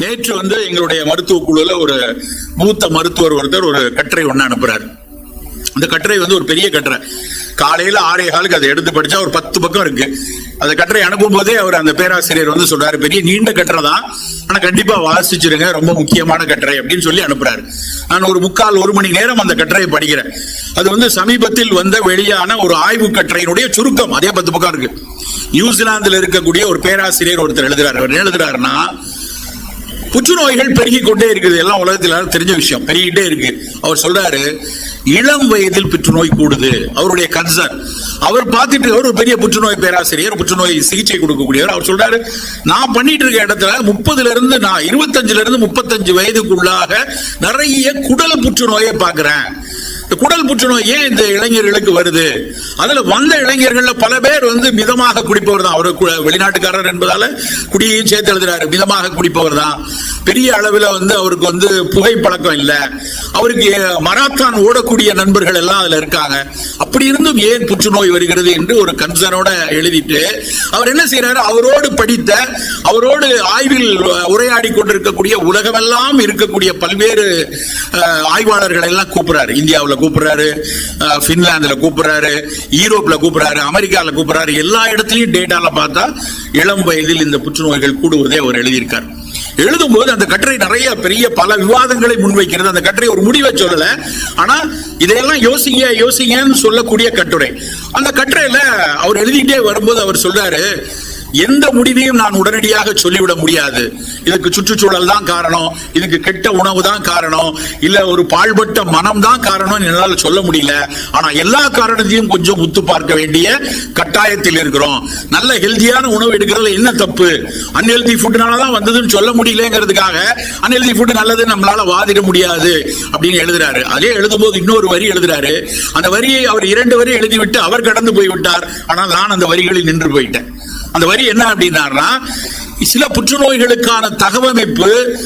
நேற்று வந்து எங்களுடைய மருத்துவ குழுல ஒரு மூத்த மருத்துவர் ஒருத்தர் ஒரு கட்டுரை ஒன்று அனுப்புறாரு. அந்த கட்டுரை வந்து ஒரு பெரிய கட்டுரை. காலையில ஆறே காலுக்கு அதை எடுத்து படிச்சா ஒரு பத்து பக்கம் இருக்கு. அந்த கட்டுரை அனுப்பும் போதே அவர் அந்த பேராசிரியர் வந்து சொல்றாரு பெரிய நீண்ட கட்டுரை தான். ஆனா கண்டிப்பா வாசிச்சிருங்க ரொம்ப முக்கியமான கட்டுரை அப்படின்னு சொல்லி அனுப்புறாரு. நான் ஒரு முக்கால் ஒரு மணி நேரம் அந்த கட்டுரையை படிக்கிறேன். அது வந்து சமீபத்தில் வந்த வெளியான ஒரு ஆய்வு கட்டுரையினுடைய சுருக்கம். அதே பத்து பக்கம் இருக்கு. நியூசிலாந்துல இருக்கக்கூடிய ஒரு பேராசிரியர் ஒருத்தர் எழுதுறாரு. அவர் எழுதுறாருன்னா புற்றுநோய்கள் பெருகி கொண்டே இருக்குது. எல்லாம் உலகத்தில் தெரிஞ்ச விஷயம். பெருகிட்டே இருக்கு. அவர் சொல்றாரு இளம் வயதில் புற்றுநோய் கூடுது. அவருடைய கன்சர்ன் அவர் பார்த்துட்டு அவர் ஒரு பெரிய புற்றுநோய் பேராசிரியர் புற்றுநோய் சிகிச்சை கொடுக்கக்கூடியவர். அவர் சொல்றாரு நான் பண்ணிட்டு இருக்க இடத்துல முப்பதுல இருந்து நான் இருபத்தஞ்சுல இருந்து முப்பத்தஞ்சு வயதுக்குள்ளாக நிறைய குடல் புற்றுநோயை பாக்குறேன் குடல் புற்றுநோய் ஏன் இந்த இளைஞர்களுக்கு வருது? அதுல வந்த இளைஞர்கள்ல பல பேர் வந்து மிதமாக குடிப்பவர் தான். அவர் கு- வெளிநாட்டுக்காரர் என்பதால குடியையும் சேர்த்து எழுதுறாரு. மிதமாக குடிப்பவர் தான். பெரிய அளவில் வந்து அவருக்கு வந்து புகை பழக்கம் இல்லை. அவருக்கு மராத்தான் ஓடக்கூடிய நண்பர்கள் எல்லாம் அதுல இருக்காங்க. அப்படி இருந்தும் ஏன் புற்றுநோய் வருகிறது என்று ஒரு கன்சர்னோட எழுதிட்டு அவர் என்ன செய்யறாரு அவரோடு படித்த அவரோடு ஆய்வில் உரையாடி கொண்டிருக்கக்கூடிய உலகமெல்லாம் இருக்கக்கூடிய பல்வேறு ஆய்வாளர்களை எல்லாம் கூப்பிடுறாரு. இந்தியாவில் கூப்பிடுறாரு ஃபின்லாந்தில் கூப்பிடுறாரு யூரோப்பில் கூப்பிடுறாரு அமெரிக்கால கூப்பிடுறாரு எல்லா இடத்துலயும் டேட்டால பார்த்தா இளம் வயதில் இந்த புற்றுநோய்கள் கூடுவதை அவர் எழுதியிருக்கார். எழுதும்போது அந்த கட்டுரை நிறைய பெரிய பல விவாதங்களை முன்வைக்கிறது. அந்த கட்டுரை ஒரு முடிவை சொல்லல. ஆனா இதையெல்லாம் யோசிங்க யோசிங்கன்னு சொல்லக்கூடிய கட்டுரை. அந்த கட்டுரையில அவர் எழுதிட்டே வரும்போது அவர் சொல்றாரு எந்த முடிவையும் நான் உடனடியாக சொல்லிவிட முடியாது. இதுக்கு சுற்றுச்சூழல் தான் காரணம். இதுக்கு கெட்ட உணவு தான் காரணம். இல்ல ஒரு பாழ்பட்ட மனம் தான் காரணம் என்னால் சொல்ல முடியல. ஆனா எல்லா காரணத்தையும் கொஞ்சம் உத்து பார்க்க வேண்டிய கட்டாயத்தில் இருக்கிறோம். நல்ல ஹெல்தியான உணவு எடுக்கிறதுல என்ன தப்பு? அன்ஹெல்தி ஃபுட்னால தான் வந்ததுன்னு சொல்ல முடியலங்கிறதுக்காக அன்ஹெல்தி ஃபுட் நல்லது நம்மளால வாதிட முடியாது அப்படின்னு எழுதுறாரு. அதே எழுதும்போது இன்னொரு வரி எழுதுறாரு. அந்த வரியை அவர் இரண்டு வரி எழுதிவிட்டு அவர் கடந்து போய் விட்டார் ஆனால் நான் அந்த வரிகளில் நின்று போயிட்டேன். அந்த வரி என்ன அப்படின்னா சில புற்றுநோய்களுக்கான தகவமைப்பு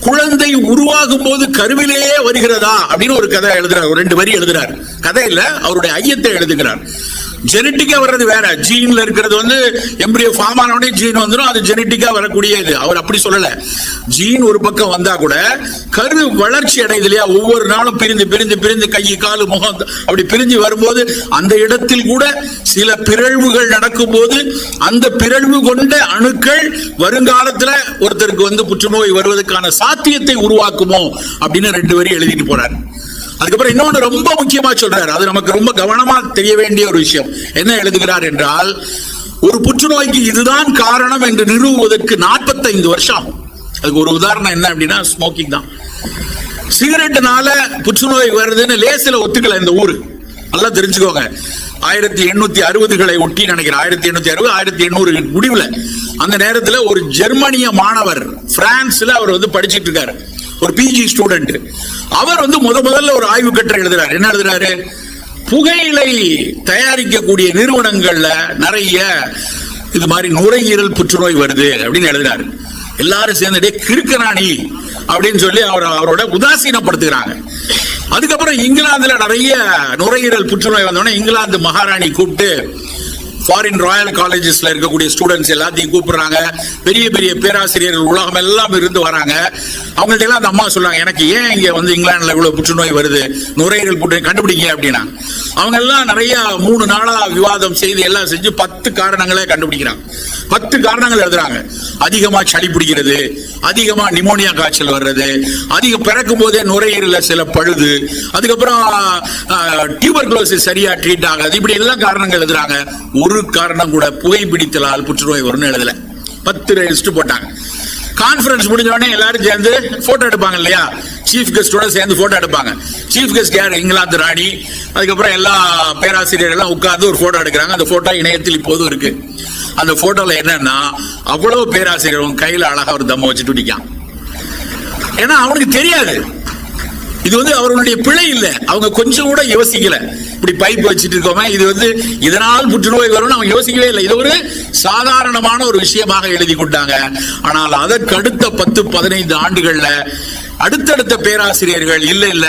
குழந்தை உருவாகும் போது கருவிலேயே வருகிறதா அப்படின்னு ஒரு கதை எழுதுறார். ஒரு ரெண்டு வரி எழுதுறார். இல்ல அவருடைய ஐயத்தை எழுதுகிறார். ஜெனட்டிக்கா வர்றது வேற. ஜீன்ல இருக்கிறது வந்து எம்பிரியோ ஃபார்ம் ஆனோடனே ஜீன் வந்துடும் அது ஜெனட்டிக்கா வரக்கூடியது. அவர் அப்படி சொல்லல. ஜீன் ஒரு பக்கம் வந்தா கூட கரு வளர்ச்சி அடையுது இல்லையா? ஒவ்வொரு நாளும் பிரிந்து பிரிந்து பிரிந்து கை காலு முகம் அப்படி பிரிஞ்சு வரும்போது அந்த இடத்தில் கூட சில பிறழ்வுகள் நடக்கும் போது அந்த பிறழ்வு கொண்ட அணுக்கள் வருங்காலத்துல ஒருத்தருக்கு வந்து புற்றுநோய் வருவதற்கான சாத்தியத்தை உருவாக்குமோ அப்படின்னு ரெண்டு வரி எழுதிட்டு போறாரு. அதுக்கப்புறம் இன்னொன்று ரொம்ப முக்கியமா சொல்றாரு. அது நமக்கு ரொம்ப கவனமா தெரிய வேண்டிய ஒரு விஷயம். என்ன எழுதுகிறார் என்றால் ஒரு புற்றுநோய்க்கு இதுதான் காரணம் என்று நிறுவுவதற்கு 45 வருஷம் ஆகும். அதுக்கு ஒரு உதாரணம் என்ன அப்படின்னா ஸ்மோக்கிங் தான். சிகரெட்டுனால புற்றுநோய் வருதுன்னு லேசில ஒத்துக்கல இந்த ஊரு. நல்லா தெரிஞ்சுக்கோங்க. ஆயிரத்தி எண்ணூத்தி அறுபதுகளை ஒட்டி நினைக்கிறேன். ஆயிரத்தி எண்ணூத்தி அறுபது ஆயிரத்தி எண்ணூறு முடிவுல. அந்த நேரத்துல ஒரு ஜெர்மனிய மாணவர் பிரான்ஸ்ல அவர் வந்து படிச்சுட்டு இருக்காரு. ஒரு பிஜி ஸ்டூடெண்ட் அவர் வந்து முத முதல்ல ஒரு ஆய்வு கட்டுரை எழுதுறாரு. என்ன எழுதுறாரு? புகையிலை தயாரிக்கக்கூடிய நிறுவனங்கள்ல நிறைய இது மாதிரி நுரையீரல் புற்றுநோய் வருது அப்படின்னு எழுதுறாரு. எல்லாரும் சேர்ந்துட்டே கிறுக்கராணி அப்படின்னு சொல்லி அவர் அவரோட உதாசீனப்படுத்துகிறாங்க. அதுக்கப்புறம் இங்கிலாந்துல நிறைய நுரையீரல் புற்றுநோய் வந்தோடனே இங்கிலாந்து மகாராணி கூப்பிட்டு ஃபாரின் ராயல் காலேஜஸ்ல இருக்கக்கூடிய ஸ்டூடெண்ட்ஸ் எல்லாத்தையும் கூப்பிடுறாங்க. பெரிய பெரிய பேராசிரியர்கள் உலகம் எல்லாம் இருந்து வராங்க. அவங்கள்ட்ட எல்லாம் அந்த அம்மா சொல்றாங்க எனக்கு ஏன் இங்க வந்து இங்கிலாந்துல இவ்வளவு புற்றுநோய் வருது? நுரையீரல் புற்றுநோய் கண்டுபிடிங்க அப்படின்னா. அவங்க எல்லாம் நிறைய மூணு நாளா விவாதம் செய்து எல்லாம் செஞ்சு பத்து காரணங்களே கண்டுபிடிக்கிறாங்க. பத்து காரணங்கள் எழுதுறாங்க. அதிகமா சளி பிடிக்கிறது அதிகமா நிமோனியா காய்ச்சல் வர்றது அதிக பிறக்கும் போதே நுரையீரல சில பழுது அதுக்கப்புறம் டியூபர்குலோசிஸ் சரியா ட்ரீட் ஆகாது. இப்படி எல்லாம் காரணங்கள் எழுதுறாங்க. ஒரு காரணம் கூட புகைப்பிடித்தலால் புற்றுநோய் வரும்னு எழுதல. பத்து லிஸ்ட் போட்டாங்க. கான்ஃபரன்ஸ் முடிஞ்ச உடனே எல்லாரும் சேர்ந்து போட்டோ எடுப்பாங்க இல்லையா? சீஃப் கெஸ்டோட சேர்ந்து போட்டோ எடுப்பாங்க. சீஃப் கெஸ்ட் யார்? இங்கிலாந்து ராணி. அதுக்கப்புறம் எல்லா பேராசிரியர்கள்லாம் உட்கார்ந்து ஒரு போட்டோ எடுக்கிறாங்க. அந்த போட்டோ இணையத்தில் இப்போதும் இருக்கு. அந்த போட்டோல என்னன்னா அவ்வளவு பேராசிரியரும் கையில அழகா ஒரு தம்ம வச்சுட்டு நிற்கான் ஏன்னா அவனுக்கு தெரியாது. இது வந்து அவர்களுடைய பிழை இல்லை. அவங்க கொஞ்சம் கூட யோசிக்கல. இப்படி பைப் வச்சுட்டு இருக்கோமே இது வந்து இதனால் புற்றுநோய் வரும்னு நம்ம யோசிக்கவே இல்லை. இது ஒரு சாதாரணமான ஒரு விஷயமாக எழுதி கொண்டாங்க. ஆனால் அதற்கு அடுத்த பத்து பதினைந்து ஆண்டுகள்ல அடுத்தடுத்த பேராசிரியர்கள் இல்ல இல்ல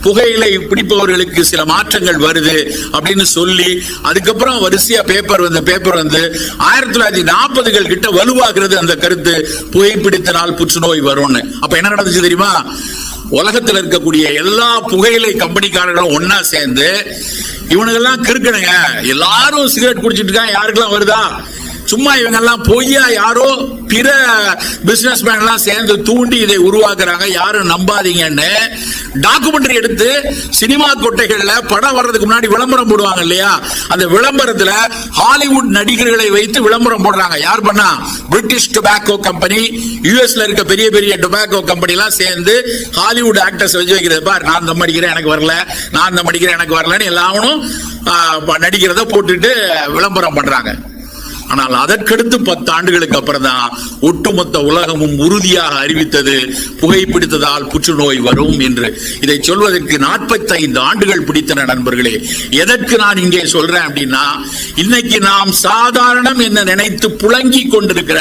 புகையிலை பிடிப்பவர்களுக்கு சில மாற்றங்கள் வருது அப்படின்னு சொல்லி அதுக்கப்புறம் வரிசையா பேப்பர் வந்து பேப்பர் வந்து ஆயிரத்தி தொள்ளாயிரத்தி நாற்பதுகள் கிட்ட வலுவாகிறது அந்த கருத்து புகைப்பிடித்தனால் புற்றுநோய் வரும்னு. அப்ப என்ன நடந்துச்சு தெரியுமா? உலகத்தில் இருக்கக்கூடிய எல்லா புகையிலை கம்பெனிக்காரர்களும் ஒன்னா சேர்ந்து இவனுங்கெல்லாம் கிறுக்கணுங்க எல்லாரும் சிகரெட் குடிச்சிட்டு இருக்காங்க. யாருக்கெல்லாம் வருதா? சும்மா இவங்க எல்லாம் பொய்யா யாரோ பிற பிசினஸ் மேன் எல்லாம் சேர்ந்து தூண்டி இதை உருவாக்குறாங்க. யாரும் நம்பாதீங்கன்னு டாக்குமெண்ட்ரி எடுத்து சினிமா கொட்டைகள்ல படம் வர்றதுக்கு முன்னாடி விளம்பரம் போடுவாங்க இல்லையா? அந்த விளம்பரத்துல ஹாலிவுட் நடிகர்களை வைத்து விளம்பரம் போடுறாங்க. யார் பண்ணா? பிரிட்டிஷ் டொபாக்கோ கம்பெனி யூஎஸ்ல இருக்க பெரிய பெரிய டொபாக்கோ கம்பெனி எல்லாம் சேர்ந்து ஹாலிவுட் ஆக்டர்ஸ் வச்சு வைக்கிறது. பார் நான் தம் அடிக்கிறேன் எனக்கு வரல. நான் தம் அடிக்கிறேன் எனக்கு வரலன்னு எல்லாவனும் நடிக்கிறத போட்டுட்டு விளம்பரம் பண்றாங்க. ஆனால் அதற்கடுத்து பத்து ஆண்டுகளுக்கு அப்புறம் தான் ஒட்டுமொத்த உலகமும் உறுதியாக அறிவித்தது புகைப்பிடித்ததால் புற்றுநோய் வரும் என்று. இதை சொல்வதற்கு 45 ஆண்டுகள் பிடித்தன நண்பர்களே. எதற்கு நான் இங்கே சொல்றேன் அப்படின்னா இன்னைக்கு நாம் சாதாரணம் என்ன நினைத்து புழங்கி கொண்டிருக்கிற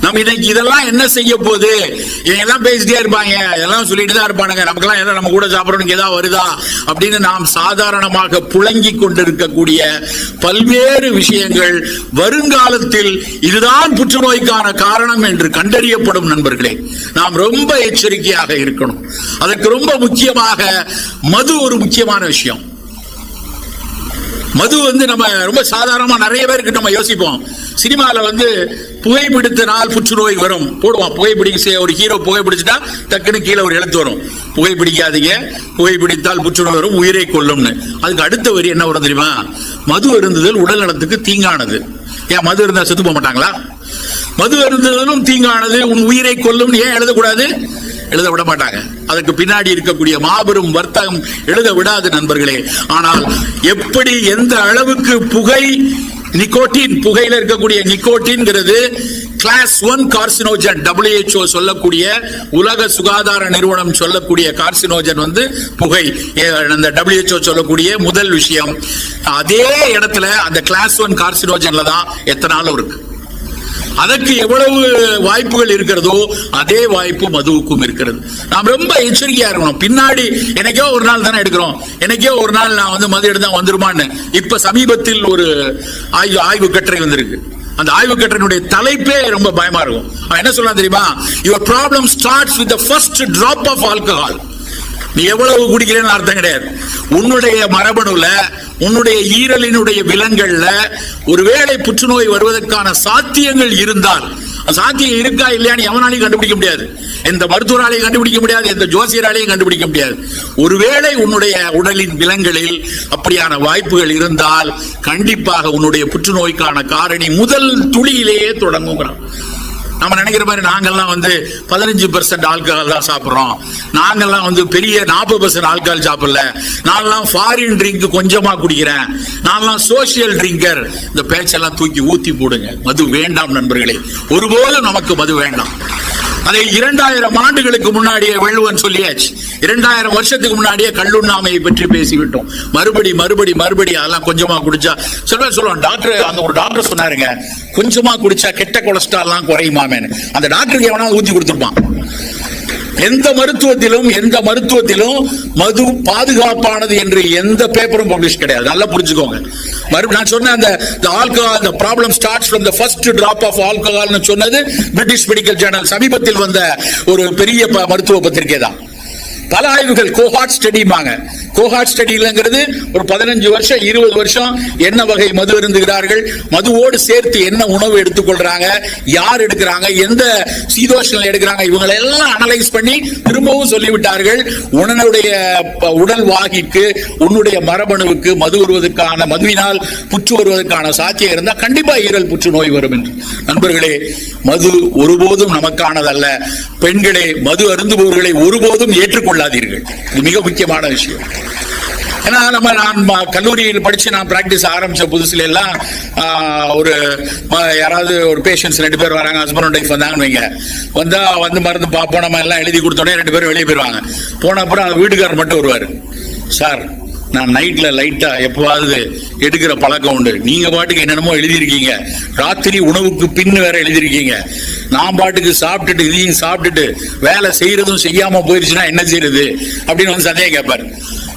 நம்ம இன்னைக்கு இதெல்லாம் என்ன செய்ய போகுது? எல்லாம் பேசிட்டே இருப்பாங்க. எல்லாம் சொல்லிட்டு தான் இருப்பானுங்க. நமக்கெல்லாம் எல்லாம் நம்ம கூட சாப்பிடறதுக்கு ஏதாவது வருதா? அப்படின்னு நாம் சாதாரணமாக புழங்கி கொண்டிருக்கக்கூடிய பல்வேறு விஷயங்கள் வருங்காலத்தில் இதுதான் புற்றுநோய்க்கான காரணம் என்று கண்டறியப்படும் நண்பர்களே. நாம் ரொம்ப எச்சரிக்கையாக இருக்கணும். அதற்கு ரொம்ப முக்கியமாக மது ஒரு முக்கியமான விஷயம். மது வந்து நம்ம ரொம்ப சாதாரணமா நிறைய பேருக்கு நம்ம யோசிப்போம். சினிமால வந்து புகைப்பிடித்தனால் புற்றுநோய் வரும். போடுவான். புகைப்பிடிக்க ஒரு ஹீரோ புகைப்பிடிச்சிட்டா டக்குன்னு கீழே ஒரு எழுத்து வரும். புகைப்பிடிக்காதீங்க புகைப்பிடித்தால் புற்றுநோய் வரும் உயிரை கொல்லும்னு. அதுக்கு அடுத்த வரி என்ன வரும் தெரியுமா? மது அருந்துதல் உடல் நலத்துக்கு தீங்கானது. ஏன் மது இருந்தா செத்து போக மாட்டாங்களா? மது அருந்துதலும் தீங்கானது. உன் உயிரை கொல்லும்னு ஏன் எழுதக்கூடாது? எழுத விட மாட்டாங்க. அதற்கு பின்னாடி இருக்கக்கூடிய மாபெரும் வர்த்தகம் எழுத விடாது நண்பர்களே. ஆனால் எப்படி எந்த அளவுக்கு புகை நிக்கோட்டின் புகையில இருக்கக்கூடிய நிக்கோட்டின்ங்கிறது கிளாஸ் ஒன் கார்சினோஜன் டபிள்யூஹெச்ஓ சொல்லக்கூடிய உலக சுகாதார நிறுவனம் சொல்லக்கூடிய கார்சினோஜன் வந்து புகை. அந்த டபிள்யூஹெச்ஓ சொல்லக்கூடிய முதல் விஷயம். அதே இடத்துல அந்த கிளாஸ் ஒன் கார்சினோஜன்ல தான் எத்தனாலும் இருக்கு. அதற்கு எவ்வளவு வாய்ப்புகள் இருக்கிறதோ அதே வாய்ப்பு மதுவுக்கும் இருக்கிறது. நாம் ரொம்ப எச்சரிக்கையா இருக்கணும். பின்னாடி எனக்கே ஒரு நாள் தானே எடுக்கிறோம். எனக்கே ஒரு நாள் நான் வந்து மது எடுத்தா வந்துருமான்னு. இப்ப சமீபத்தில் ஒரு ஆய்வு ஆய்வு கட்டுரை வந்திருக்கு. அந்த ஆய்வு கட்டுரையினுடைய தலைப்பே ரொம்ப பயமா இருக்கும். அவன் என்ன சொல்றான் தெரியுமா? Your problem starts with first drop of alcohol நீ எவ்வளவு குடிக்கிறேன்னு அர்த்தம் கிடையாது. உன்னுடைய மரபணுல உன்னுடைய ஈரலினுடைய விலங்கள்ல ஒருவேளை புற்றுநோய் வருவதற்கான சாத்தியங்கள் இருந்தால் சாத்தியம் இருக்கா இல்லையான்னு எவனாலையும் கண்டுபிடிக்க முடியாது. எந்த மருத்துவராலையும் கண்டுபிடிக்க முடியாது எந்த ஜோசியராலையும் கண்டுபிடிக்க முடியாது. ஒருவேளை உன்னுடைய உடலின் விலங்களில் அப்படியான வாய்ப்புகள் இருந்தால் கண்டிப்பாக உன்னுடைய புற்றுநோய்க்கான காரணி முதல் துளியிலேயே தொடங்குகிறான் நம்ம நினைக்கிற மாதிரி நாங்கள்லாம் வந்து பதினஞ்சு பெர்சென்ட் ஆல்கஹால் தான் சாப்பிட்றோம். நாங்கள்லாம் வந்து பெரிய நாற்பது பெர்சென்ட் ஆல்கஹால் சாப்பிடல. நான்லாம் ஃபாரின் ட்ரிங்க் கொஞ்சமாக குடிக்கிறேன். நான்லாம் சோசியல் ட்ரிங்கர் இந்த பேச்செல்லாம் தூக்கி ஊற்றி போடுங்க. மது வேண்டாம் நண்பர்களே. ஒருபோதும் நமக்கு மது வேண்டாம். அதை இரண்டாயிரம் ஆண்டுகளுக்கு முன்னாடியே வெள்ளுவன் சொல்லியாச்சு. இரண்டாயிரம் வருஷத்துக்கு முன்னாடியே கல்லுண்ணாமையை பற்றி பேசிவிட்டோம். மறுபடி மறுபடி மறுபடி அதெல்லாம் கொஞ்சமா குடிச்சா சொல்ல சொல்லுவோம் டாக்டர் அந்த ஒரு டாக்டர் சொன்னாருங்க கொஞ்சமா குடிச்சா கெட்ட கொலஸ்ட்ரால்லாம் குறையுமாமேன்னு அந்த டாக்டருக்கு எவனாவது ஊத்தி கொடுத்துருப்பான். எந்த மருத்துவத்திலும் எந்த மருத்துவத்திலும் மது பாதுகாப்பானது என்று எந்த பேப்பரும் பப்ளிஷ் கிடையாது. நல்லா புரிஞ்சுக்கோங்க. மறுபடி நான் சொன்ன அந்த ஆல்கஹால் அந்த problem start from the first drop of ஆல்கஹால்னு சொன்னது பிரிட்டிஷ் மெடிக்கல் ஜேர்னல் சமீபத்தில் வந்த ஒரு பெரிய ப- மருத்துவ பத்திரிகை தான் பல ஆய்வுகள் கோஹாட் ஸ்டடிமாங்க கோஹாட் ஸ்டடிங்கிறது ஒரு பதினஞ்சு வருஷம் இருபது வருஷம் என்ன வகை மது அருந்துகிறார்கள் மதுவோடு சேர்த்து என்ன உணவு எடுத்துக்கொள்றாங்க யார் எடுக்கிறாங்க எந்த சீதோஷனில் எடுக்கிறாங்க இவங்களை எல்லாம் அனலைஸ் பண்ணி திரும்பவும் சொல்லிவிட்டார்கள். உடனுடைய உடல் வாகிக்கு உன்னுடைய மரபணுவுக்கு மது வருவதற்கான மதுவினால் புற்று வருவதற்கான சாத்தியம் இருந்தால் கண்டிப்பா ஈரல் புற்றுநோய் வரும் என்று. நண்பர்களே மது ஒருபோதும் நமக்கானதல்ல. பெண்களே மது அருந்துபவர்களை ஒருபோதும் ஏற்றுக்கொள்ளாதீர்கள். இது மிக முக்கியமான விஷயம். ஏன்னா நம்ம நான் கல்லூரியில் படிச்சு நான் ப்ராக்டிஸ் ஆரம்பிச்ச புதுசுல எல்லாம் ஒரு யாராவது ஒரு பேஷண்ட்ஸ் ரெண்டு பேர் வராங்க ஹஸ்பண்ட் ஒய்ஃப் வந்தாங்கன்னு வைங்க. வந்தா வந்து மருந்து பார்ப்போம் நம்ம எல்லாம் எழுதி கொடுத்தோடனே ரெண்டு பேரும் வெளியே போயிருவாங்க. போன அப்புறம் அந்த வீட்டுக்காரர் மட்டும் வருவார். சார் நான் நைட்ல லைட்டா எப்பவாவது எடுக்கிற பழக்கம் உண்டு. நீங்க பாட்டுக்கு என்னென்னமோ எழுதியிருக்கீங்க. ராத்திரி உணவுக்கு பின் வேற எழுதியிருக்கீங்க. நான் பாட்டுக்கு சாப்பிட்டுட்டு இதையும் சாப்பிட்டுட்டு வேலை செய்யறதும் செய்யாம போயிருச்சுன்னா என்ன செய்யறது? அப்படின்னு வந்து சந்தேகம் கேட்பாரு.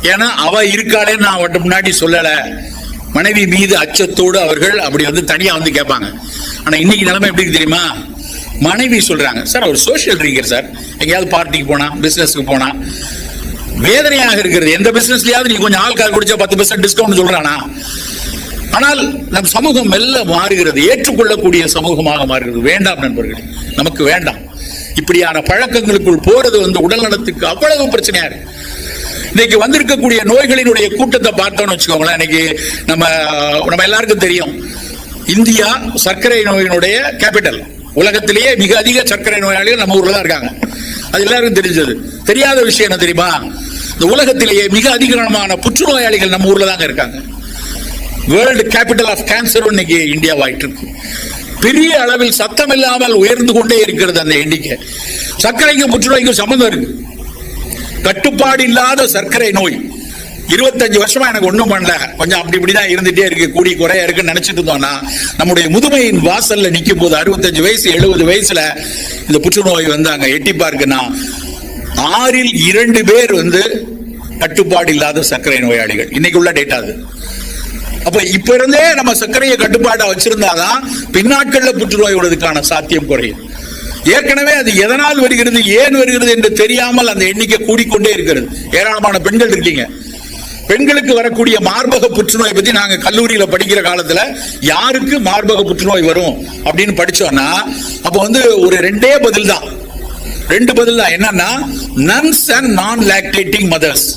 ஏன்னா அவ இருக்காளேன்னு நான் அவட்ட முன்னாடி சொல்லல. மனைவி மீது அச்சத்தோடு அவர்கள் அப்படி வந்து தனியா வந்து கேட்பாங்க. ஆனா இன்னைக்கு நிலைமை எப்படி இருக்கு தெரியுமா? மனைவி சொல்றாங்க சார் அவர் சோஷியல் ட்ரிங்கர் சார். எங்கேயாவது பார்ட்டிக்கு போனா பிசினஸ்க்கு போனா வேதனையாக இருக்கிறது. எந்த பிசினஸ்லயாவது நீ கொஞ்சம் ஆள்கால் குடிச்சா பத்து பர்சன்ட் டிஸ்கவுண்ட் சொல்றானா? ஆனால் நம் சமூகம் மெல்ல மாறுகிறது. ஏற்றுக்கொள்ளக்கூடிய சமூகமாக மாறுகிறது. வேண்டாம் நண்பர்கள். நமக்கு வேண்டாம். இப்படியான பழக்கங்களுக்குள் போறது வந்து உடல் நலத்துக்கு அவ்வளவு பிரச்சனையா இருக்கு. இன்னைக்கு வந்திருக்கக்கூடிய நோய்களினுடைய கூட்டத்தை பார்த்தோம்னு வச்சுக்கோங்களேன் இன்னைக்கு நம்ம நம்ம எல்லாருக்கும் தெரியும். இந்தியா சர்க்கரை நோயினுடைய கேபிட்டல் உலகத்திலேயே மிக அதிக சர்க்கரை நோயாளிகள் நம்ம ஊர்ல தான் இருக்காங்க. அது எல்லாருக்கும் தெரிஞ்சது. தெரியாத விஷயம் என்ன தெரியுமா? இந்த உலகத்திலேயே மிக அதிகமான புற்றுநோயாளிகள் நம்ம ஊர்ல தாங்க இருக்காங்க. வேர்ல்டு கேபிட்டல் ஆஃப் கேன்சர் இன்னைக்கு இந்தியா ஆயிட்டு இருக்கு. பெரிய அளவில் சத்தம் இல்லாமல் உயர்ந்து கொண்டே இருக்கிறது அந்த எண்ணிக்கை. சர்க்கரைக்கும் புற்றுநோய்க்கும் சம்மந்தம் இருக்கு. கட்டுப்பாடு இல்லாத சர்க்கரை நோய். இருபத்தஞ்சு வருஷமா எனக்கு ஒண்ணும் பண்ணல. கொஞ்சம் அப்படி இப்படிதான் இருந்துட்டே இருக்கு. கூடி குறைய இருக்குன்னு நினைச்சிட்டு இருந்தோம்னா நம்முடைய முதுமையின் வாசல்ல நிற்கும் போது அறுபத்தஞ்சு வயசு எழுபது வயசுல இந்த புற்றுநோய் வந்து அங்க எட்டி பார்க்குன்னா ஆறில் இரண்டு பேர் வந்து கட்டுப்பாடு இல்லாத சர்க்கரை நோயாளிகள். இன்னைக்கு உள்ள டேட்டா அது. அப்ப இப்ப இருந்தே நம்ம சர்க்கரையை கட்டுப்பாடா வச்சிருந்தாதான் பின்னாட்கள்ல புற்றுநோய் உள்ளதுக்கான சாத்தியம் குறையும். ஏற்கனவே அது எதனால் வருகிறது ஏன் வருகிறது என்று தெரியாமல் அந்த எண்ணிக்கை கூடிக்கொண்டே இருக்கிறது. ஏராளமான பெண்கள் இருக்கீங்க. பெண்களுக்கு வரக்கூடிய மார்பக புற்றுநோய் பத்தி நாங்க கல்லூரியில படிக்கிற காலத்துல யாருக்கு மார்பக புற்றுநோய் வரும் அப்படின்னு படிச்சோம்னா அப்ப வந்து ஒரு ரெண்டே பதில் தான். ரெண்டு பதில் தான். என்னன்னா nuns and non lactating mothers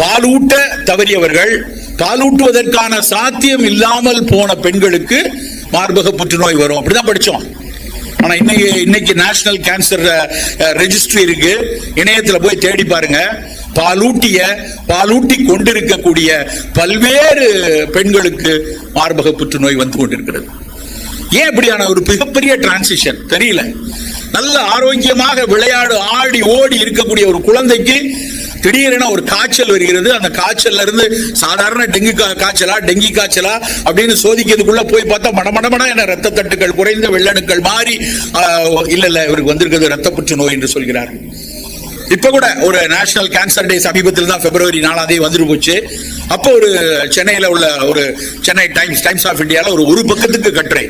பாலூட்ட தவறியவர்கள் பாலூட்டுவதற்கான சாத்தியம் இல்லாமல் போன பெண்களுக்கு மார்பக புற்றுநோய் வரும். அப்படிதான் படிச்சோம். ஆனா இன்னைக்கு இன்னைக்கு நேஷனல் கேன்சர் ரெஜிஸ்ட்ரி இருக்கு. இணையத்துல போய் தேடி பாருங்க. பாலூட்டிய பாலூட்டி கொண்டிருக்கக்கூடிய பல்வேறு பெண்களுக்கு மார்பக புற்றுநோய் வந்து கொண்டிருக்கிறது. ஏன் இப்படியான ஒரு மிகப்பெரிய டிரான்சிஷன் தெரியல. நல்ல ஆரோக்கியமாக விளையாடு ஆடி ஓடி இருக்கக்கூடிய ஒரு குழந்தைக்கு திடீரென ஒரு காய்ச்சல் வருகிறது. அந்த காய்ச்சல்ல இருந்து சாதாரண டெங்கு காய்ச்சலா டெங்கி காய்ச்சலா அப்படின்னு சோதிக்கிறதுக்குள்ள போய் பார்த்தா மடமடமட என ரத்த தட்டுக்கள் குறைந்த வெள்ளணுக்கள் மாறி இல்ல இல்ல இவருக்கு வந்திருக்கிறது ரத்த புற்றுநோய் என்று சொல்கிறார்கள். இப்ப கூட ஒரு நேஷனல் கேன்சர் டே சமீபத்தில் தான் பிப்ரவரி நாலாம் தேதி வந்துட்டு போச்சு. அப்போ ஒரு சென்னையில உள்ள ஒரு சென்னை டைம்ஸ் டைம்ஸ் ஆஃப் இந்தியாவில் ஒரு ஒரு பக்கத்துக்கு கட்டுரை.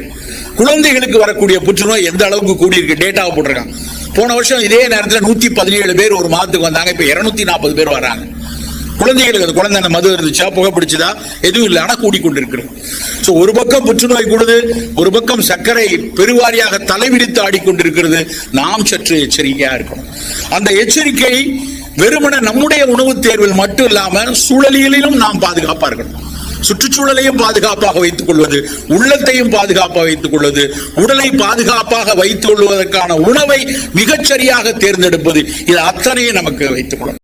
குழந்தைகளுக்கு வரக்கூடிய புற்றுநோய் எந்த அளவுக்கு கூடியிருக்கு? டேட்டாவை போட்டிருக்காங்க. போன வருஷம் இதே நேரத்தில் நூத்தி பதினேழு பேர் ஒரு மாதத்துக்கு வந்தாங்க. இப்போ இருநூத்தி நாற்பது பேர் வராங்க. குழந்தைகளுக்கு அந்த குழந்தை மது இருந்துச்சா? புகை பிடிச்சதா? எதுவும் இல்லை. ஆனா கூடிக்கொண்டிருக்கிறது. ஸோ ஒரு பக்கம் புற்றுநோய் கூடுது ஒரு பக்கம் சர்க்கரை பெருவாரியாக தலைவிரித்து ஆடிக்கொண்டிருக்கிறது. நாம் சற்று எச்சரிக்கையாக இருக்கணும். அந்த எச்சரிக்கை வெறுமன நம்முடைய உணவு தேர்வில் மட்டும் இல்லாமல் சூழலியலிலும் நாம் பாதுகாப்பாக இருக்கணும். சுற்றுச்சூழலையும் பாதுகாப்பாக வைத்துக் கொள்வது உள்ளத்தையும் பாதுகாப்பாக வைத்துக் கொள்வது உடலை பாதுகாப்பாக வைத்துக் கொள்வதற்கான உணவை மிகச்சரியாக தேர்ந்தெடுப்பது இது அத்தனையும் நமக்கு வைத்துக் கொள்ளும்